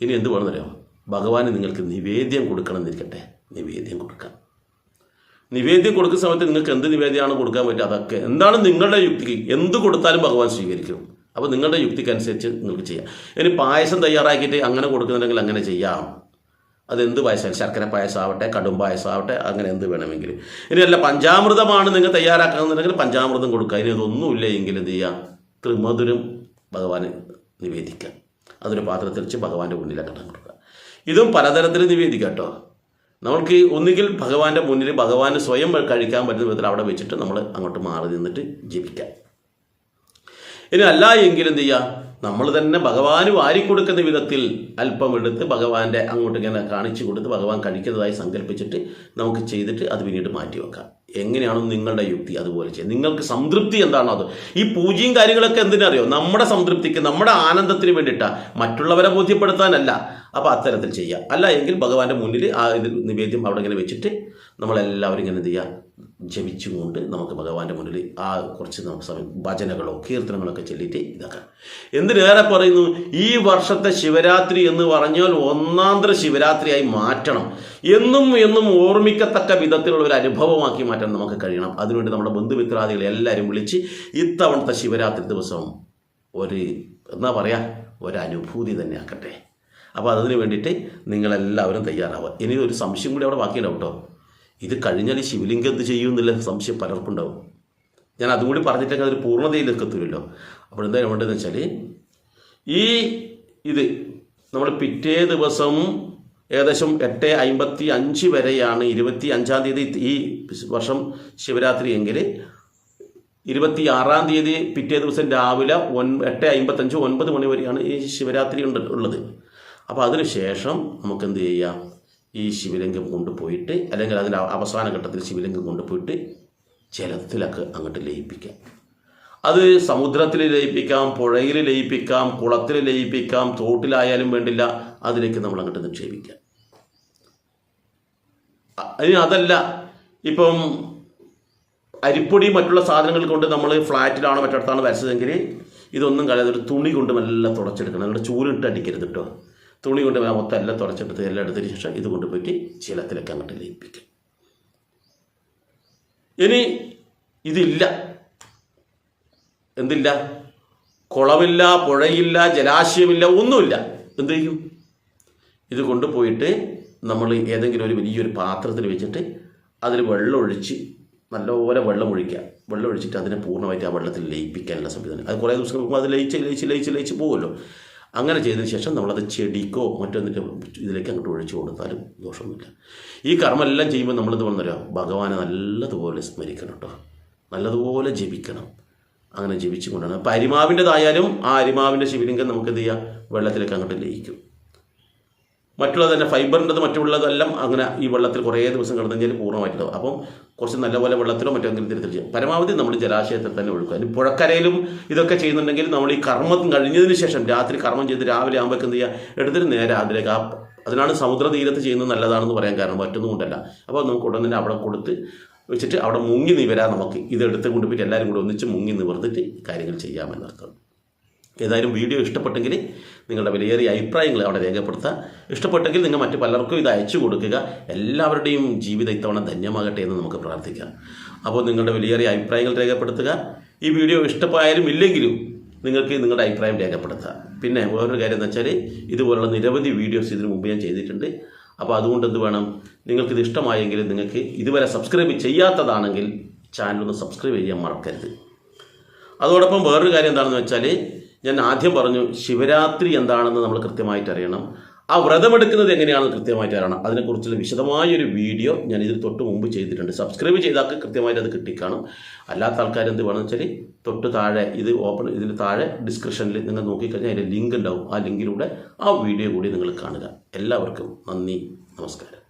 ഇനി എന്ത് വേണമെന്നറിയാം? ഭഗവാന് നിങ്ങൾക്ക് നിവേദ്യം കൊടുക്കണം എന്നിരിക്കട്ടെ. നിവേദ്യം കൊടുക്കാം. നിവേദ്യം കൊടുക്കുന്ന സമയത്ത് നിങ്ങൾക്ക് എന്ത് നിവേദ്യമാണ് കൊടുക്കാൻ പറ്റുക? അതൊക്കെ. എന്താണ് നിങ്ങളുടെ യുക്തിക്ക്? എന്ത് കൊടുത്താലും ഭഗവാൻ സ്വീകരിക്കും. അപ്പോൾ നിങ്ങളുടെ യുക്തിക്കനുസരിച്ച് നിങ്ങൾക്ക് ചെയ്യാം. ഇനി പായസം തയ്യാറാക്കിയിട്ട് അങ്ങനെ കൊടുക്കുന്നുണ്ടെങ്കിൽ അങ്ങനെ ചെയ്യാം. അതെന്ത് പായസം? ശർക്കര പായസം ആവട്ടെ കടും പായസം ആവട്ടെ അങ്ങനെ എന്ത് വേണമെങ്കിലും ഇനി അല്ല പഞ്ചാമൃതമാണ് നിങ്ങൾ തയ്യാറാക്കുന്നുണ്ടെങ്കിൽ പഞ്ചാമൃതം കൊടുക്കുക. ഇനി അതൊന്നുമില്ല എങ്കിൽ എന്ത് ചെയ്യുക ത്രിമധുരം ഭഗവാന് നിവേദിക്കുക. അതൊരു പാത്രത്തിൽ വെച്ച് ഭഗവാന്റെ കടം കൊടുക്കുക. ഇതും പലതരത്തിൽ നിവേദിക്കാം കേട്ടോ. നമ്മൾക്ക് ഒന്നുകിൽ ഭഗവാന്റെ മുന്നിൽ ഭഗവാന് സ്വയം കഴിക്കാൻ പറ്റുന്ന വിധത്തിൽ അവിടെ വെച്ചിട്ട് നമ്മൾ അങ്ങോട്ട് മാറി നിന്നിട്ട് ജീവിക്കാം. ഇനി അല്ല എങ്കിൽ എന്ത് ചെയ്യുക നമ്മൾ തന്നെ ഭഗവാന് വാരിക്കൊടുക്കുന്ന വിധത്തിൽ അല്പം എടുത്ത് ഭഗവാന്റെ അങ്ങോട്ട് ഇങ്ങനെ കാണിച്ചു കൊടുത്ത് ഭഗവാൻ കഴിക്കുന്നതായി സങ്കല്പിച്ചിട്ട് നമുക്ക് ചെയ്തിട്ട് അത് പിന്നീട് മാറ്റി വെക്കാം. എങ്ങനെയാണോ നിങ്ങളുടെ യുക്തി അതുപോലെ ചെയ്യാം. നിങ്ങൾക്ക് സംതൃപ്തി എന്താണോ അത്? ഈ പൂജയും കാര്യങ്ങളൊക്കെ എന്തിനറിയോ? നമ്മുടെ സംതൃപ്തിക്ക് നമ്മുടെ ആനന്ദത്തിന് വേണ്ടിയിട്ടാണ് മറ്റുള്ളവരെ ബോധ്യപ്പെടുത്താനല്ല. അപ്പോൾ അത്തരത്തിൽ ചെയ്യുക അല്ല എങ്കിൽ ഭഗവാന്റെ മുന്നിൽ ആ ഇത് നിവേദ്യം അവിടെ ഇങ്ങനെ വെച്ചിട്ട് നമ്മളെല്ലാവരും ഇങ്ങനെ എന്ത് ചെയ്യുക ജപിച്ചുകൊണ്ട് നമുക്ക് ഭഗവാന്റെ മുന്നിൽ ആ കുറച്ച് നമുക്ക് സമയം ഭജനകളോ കീർത്തനങ്ങളോ കീർത്തനങ്ങളൊക്കെ ചൊല്ലിയിട്ട് ഇതാക്കാം. എന്തിനേറെ പറയുന്നു? ഈ വർഷത്തെ ശിവരാത്രി എന്ന് പറഞ്ഞാൽ ഒന്നാന്തര ശിവരാത്രിയായി മാറ്റണം. എന്നും എന്നും ഓർമ്മിക്കത്തക്ക വിധത്തിലുള്ള ഒരു അനുഭവമാക്കി മാറ്റാൻ നമുക്ക് കഴിയണം. അതിനുവേണ്ടി നമ്മുടെ ബന്ധുമിത്രാദികളെ എല്ലാവരും വിളിച്ച് ഇത്തവണത്തെ ശിവരാത്രി ദിവസം ഒരു എന്താ പറയുക ഒരനുഭൂതി തന്നെ ആക്കട്ടെ. അപ്പോൾ അതിന് വേണ്ടിയിട്ട് നിങ്ങളെല്ലാവരും തയ്യാറാവുക. ഇനി ഒരു സംശയം കൂടി അവിടെ ബാക്കിയുണ്ടാവും കേട്ടോ. ഇത് കഴിഞ്ഞാൽ ഈ ശിവലിംഗം എന്ത് ചെയ്യുമെന്നുള്ള സംശയം പലർക്കും ഉണ്ടാവും. ഞാൻ അതും കൂടി പറഞ്ഞിട്ടൊക്കെ അതൊരു പൂർണതയിലേക്ക് എത്തുമല്ലോ അപ്പോൾ എന്താ വേണ്ടതെന്ന് വെച്ചാൽ ഈ ഇത് നമ്മൾ പിറ്റേ ദിവസം ഏകദേശം എട്ട് അമ്പത്തി അഞ്ച് വരെയാണ് ഇരുപത്തി അഞ്ചാം തീയതി ഈ വർഷം ശിവരാത്രി എങ്കിൽ ഇരുപത്തി ആറാം തീയതി പിറ്റേ ദിവസം രാവിലെ ഒൻ എട്ട് അമ്പത്തഞ്ച് ഒൻപത് മണി വരെയാണ് ഈ ശിവരാത്രി ഉണ്ട് ഉള്ളത്. അപ്പോൾ അതിനുശേഷം നമുക്ക് എന്ത് ചെയ്യാം? ഈ ശിവലിംഗം കൊണ്ടുപോയിട്ട് അല്ലെങ്കിൽ അതിന്റെ അവസാന ഘട്ടത്തിൽ ശിവലിംഗം കൊണ്ടുപോയിട്ട് ജലത്തിലൊക്കെ അങ്ങോട്ട് ലയിപ്പിക്കാം. അത് സമുദ്രത്തിൽ ലയിപ്പിക്കാം പുഴയിൽ ലയിപ്പിക്കാം കുളത്തിൽ ലയിപ്പിക്കാം തോട്ടിലായാലും വേണ്ടില്ല അതിലേക്ക് നമ്മൾ അങ്ങോട്ട് നിക്ഷേപിക്കാം. ഇനി അതല്ല. ഇപ്പം അരിപ്പൊടി മറ്റുള്ള സാധനങ്ങൾ കൊണ്ട് നമ്മൾ ഫ്ലാറ്റിലാണോ മറ്റടുത്താണോ വരച്ചതെങ്കിൽ ഇതൊന്നും കളയാതെ ഒരു തുണി കൊണ്ട് നല്ല തുടച്ചെടുക്കണം. നമ്മുടെ ചൂലിട്ട് അടിക്കരുത് കേട്ടോ തുണി കൊണ്ട് മൊത്തം എല്ലാം തുടച്ചെടുത്ത് എല്ലാം എടുത്തതിന് ശേഷം ഇത് കൊണ്ടുപോയിട്ട് ശീലത്തിലൊക്കെ അങ്ങോട്ട് ലയിപ്പിക്കും ഇനി ഇതില്ല. എന്തില്ല? കുളമില്ല പുഴയില്ല ജലാശയമില്ല ഒന്നുമില്ല. എന്ത് ചെയ്യും? ഇത് കൊണ്ടുപോയിട്ട് നമ്മൾ ഏതെങ്കിലും ഒരു വലിയൊരു പാത്രത്തിൽ വെച്ചിട്ട് അതിൽ വെള്ളം ഒഴിച്ച് നല്ലപോലെ വെള്ളം ഒഴിക്കുക. വെള്ളം ഒഴിച്ചിട്ട് അതിനെ പൂർണമായിട്ട് ആ വെള്ളത്തിൽ ലയിപ്പിക്കാനുള്ള സംവിധാനം. അത് കുറേ ദിവസം കഴിയുമ്പോൾ അത് ലയിച്ച് ലയിച്ച് ലയിച്ച് ലയിച്ച് പോകുമല്ലോ അങ്ങനെ ചെയ്തതിന് ശേഷം നമ്മളത് ചെടിക്കോ മറ്റൊന്നിന്റെ ഇതിലേക്ക് അങ്ങോട്ട് ഒഴിച്ചു കൊടുത്താലും ദോഷമൊന്നുമില്ല. ഈ കർമ്മമെല്ലാം ചെയ്യുമ്പോൾ നമ്മളെന്ത് പറഞ്ഞാൽ ഭഗവാനെ നല്ലതുപോലെ സ്മരിക്കണം കേട്ടോ. നല്ലതുപോലെ ജപിക്കണം. അങ്ങനെ ജപിച്ചു കൊണ്ടാണ് അപ്പം അരിമാവിന്റെതായാലും ആ അരിമാവിന്റെ ശിവലിംഗം നമുക്ക് എന്ത് ചെയ്യാം? വെള്ളത്തിലേക്ക് അങ്ങോട്ട് ലയിക്കും. മറ്റുള്ളത് തന്നെ ഫൈബറിന്റെത് മറ്റുള്ളതെല്ലാം അങ്ങനെ ഈ വെള്ളത്തിൽ കുറേ ദിവസം കിടന്നു കഴിഞ്ഞാൽ പൂർണമായിട്ടുണ്ടാവും. അപ്പം കുറച്ച് നല്ലപോലെ വെള്ളത്തിലോ മറ്റോ അങ്ങനെ ചെയ്യാം പരമാവധി നമ്മൾ ജലാശയത്തിൽ തന്നെ ഒഴുക്കുക. ഇനി പുഴക്കരയിലും ഇതൊക്കെ ചെയ്യുന്നുണ്ടെങ്കിൽ നമ്മൾ ഈ കർമ്മം കഴിഞ്ഞതിന് ശേഷം രാത്രി കർമ്മം ചെയ്ത് രാവിലെ ആകുമ്പോൾ എന്ത് ചെയ്യുക എടുത്തിട്ട് നേരെ അതിലേക്ക് ആ അതിനാണ് സമുദ്ര തീരത്ത് ചെയ്യുന്നത് നല്ലതാണെന്ന് പറയാൻ കാരണം മറ്റൊന്നും കൊണ്ടല്ല. അപ്പോൾ നമുക്ക് ഉടൻ തന്നെ അവിടെ കൊടുത്ത് വെച്ചിട്ട് അവിടെ മുങ്ങി നിവരാ നമുക്ക്. ഇതെടുത്ത് കൊണ്ടുപോയിട്ട് എല്ലാവരും കൂടി ഒന്നിച്ച് മുങ്ങി നിവർത്തിട്ട് കാര്യങ്ങൾ ചെയ്യാമെന്നർത്ഥം. ഏതായാലും വീഡിയോ ഇഷ്ടപ്പെട്ടെങ്കിൽ നിങ്ങളുടെ വിലയേറിയ അഭിപ്രായങ്ങൾ അവിടെ രേഖപ്പെടുത്തുക. ഇഷ്ടപ്പെട്ടെങ്കിൽ നിങ്ങൾ മറ്റു പലർക്കും ഇത് അയച്ചു കൊടുക്കുക. എല്ലാവരുടെയും ജീവിതം ഇത്തവണ ധന്യമാകട്ടെ എന്ന് നമുക്ക് പ്രാർത്ഥിക്കാം. അപ്പോൾ നിങ്ങളുടെ വിലയേറിയ അഭിപ്രായങ്ങൾ രേഖപ്പെടുത്തുക. ഈ വീഡിയോ ഇഷ്ടമായാലും ഇല്ലെങ്കിലും നിങ്ങൾക്ക് നിങ്ങളുടെ അഭിപ്രായം രേഖപ്പെടുത്തുക. പിന്നെ വേറൊരു കാര്യം എന്ന് വെച്ചാൽ ഇതുപോലുള്ള നിരവധി വീഡിയോസ് ഇതിനു മുമ്പ് ഞാൻ ചെയ്തിട്ടുണ്ട്. അപ്പോൾ അതുകൊണ്ട് എന്ത് വേണം? നിങ്ങൾക്കിത് ഇഷ്ടമായെങ്കിൽ നിങ്ങൾക്ക് ഇതുവരെ സബ്സ്ക്രൈബ് ചെയ്യാത്തതാണെങ്കിൽ ചാനലൊന്ന് സബ്സ്ക്രൈബ് ചെയ്യാൻ മറക്കരുത്. അതോടൊപ്പം വേറൊരു കാര്യം എന്താണെന്ന് വെച്ചാൽ ഞാൻ ആദ്യം പറഞ്ഞു ശിവരാത്രി എന്താണെന്ന് നമ്മൾ കൃത്യമായിട്ട് അറിയണം. ആ വ്രതമെടുക്കുന്നത് എങ്ങനെയാണെന്ന് കൃത്യമായിട്ട് അറിയണം. അതിനെക്കുറിച്ചുള്ള വിശദമായൊരു വീഡിയോ ഞാൻ ഇതിൽ തൊട്ട് മുമ്പ് ചെയ്തിട്ടുണ്ട്. സബ്സ്ക്രൈബ് ചെയ്താൽ കൃത്യമായിട്ട് അത് കിട്ടിക്കാണും. അല്ലാത്ത ആൾക്കാർ എന്ത് വേണമെന്ന് വെച്ചാൽ തൊട്ട് താഴെ ഇത് ഓപ്പൺ ഇതിന് താഴെ ഡിസ്ക്രിപ്ഷനിൽ നിങ്ങൾ നോക്കിക്കഴിഞ്ഞാൽ അതിന്റെ ലിങ്ക് ഉണ്ടാവും. ആ ലിങ്കിലൂടെ ആ വീഡിയോ കൂടി നിങ്ങൾ കാണുക. എല്ലാവർക്കും നന്ദി നമസ്കാരം.